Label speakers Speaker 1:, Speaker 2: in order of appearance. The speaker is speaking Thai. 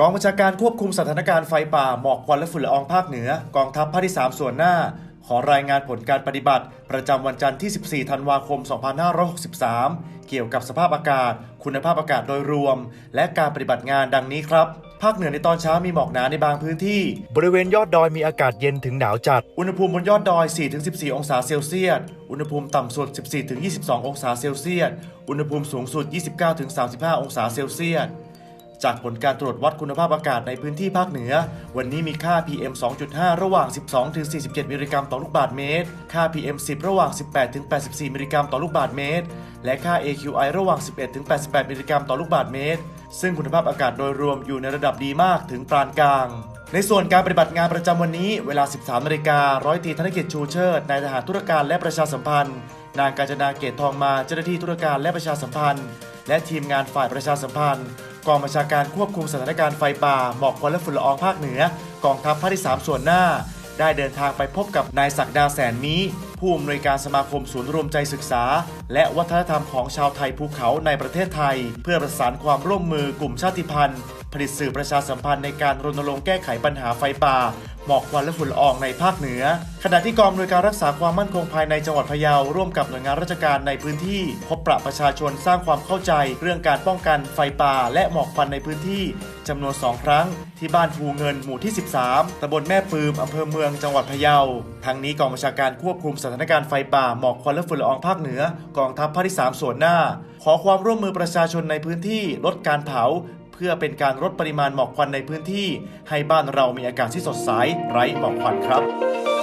Speaker 1: กองบัญชาการควบคุมสถานการณ์ไฟป่าหมอกควันและฝุ่นละอองภาคเหนือ กองทัพภาคที่ 3 ส่วนหน้า ขอรายงานผลการปฏิบัติ ประจำวันจันทร์ที่ 14 ธันวาคม 2563 เกี่ยวกับสภาพอากาศ คุณภาพอากาศโดยรวม และการปฏิบัติงานดังนี้ครับภาคเหนือในตอนเช้ามีหมอกหนาในบางพื้นที่ บริเวณยอดดอยมีอากาศเย็นถึงหนาวจัด อุณหภูมิบนยอดดอย 4-14 องศาเซลเซียส อุณหภูมิต่ำสุด 14-22 องศาเซลเซียส อุณหภูมิสูงสุด 29-35 องศาเซลเซียส จากผลการตรวจวัดคุณภาพอากาศในพื้นที่ภาคเหนือ วันนี้มีค่า PM 2.5 ระหว่าง 12 ถึง 47 มิลลิกรัมต่อลูกบาศก์เมตร ค่า PM 10 ระหว่าง 18 ถึง 84 มิลลิกรัมต่อลูกบาศก์เมตร และค่า AQI ระหว่าง 11 ถึง 88 มิลลิกรัมต่อลูกบาศก์เมตร ซึ่งคุณภาพอากาศโดยรวมอยู่ในระดับดีมากถึงปานกลางในส่วนการปฏิบัติงานประจำวันนี้ เวลา 13นาฬิการ้อยตรีธนกิจชูเชิดนายทหารธุรการและประชาสัมพันธ์ นางกาญจนาเกตทองมาเจ้าหน้าที่ธุรการและประชาสัมพันธ์ และทีมงานฝ่ายประชาสัมพันธ์ กองบัญชาการควบคุมสถานการณ์ไฟป่าหมอกควันและฝุ่นละอองภาคเหนือ กองทัพภาคที่ 3 ส่วนหน้า ได้เดินทางไปพบกับนายศักดาแสนมีผู้อำนวยการสมาคมศูนย์รวมใจศึกษา และวัฒนธรรมของชาวไทยภูเขาในประเทศไทย เพื่อประสานความร่วมมือกลุ่มชาติพันธุ์ ลิตสื่อประชาสัมพันธ์ในการรณรงค์แก้ไขปัญหาไฟป่า หมอกควันและฝุ่นละอองในภาคเหนือ ขณะที่กองอำนวยการรักษาความมั่นคงภายในจังหวัดพะเยาร่วมกับหน่วยงานราชการในพื้นที่ พบปะประชาชนสร้างความเข้าใจ เรื่องการป้องกันไฟป่า และหมอกควันในพื้นที่จำนวน 2 ครั้ง ที่บ้านภูเงินหมู่ที่ 13ตำบลแม่ปืมอำเภอเมืองจังหวัดพะเยา ทั้งนี้กองบัญชาการควบคุมสถานการณ์ไฟป่าหมอกควันและฝุ่นละอองภาคเหนือกองทัพภาคที่ 3 ส่วนหน้า ขอความร่วมมือประชาชนในพื้นที่ลดการเผา เพื่อเป็นการลดปริมาณหมอกควันในพื้นที่ ให้บ้านเรามีอากาศที่สดใสไร้หมอกควันครับ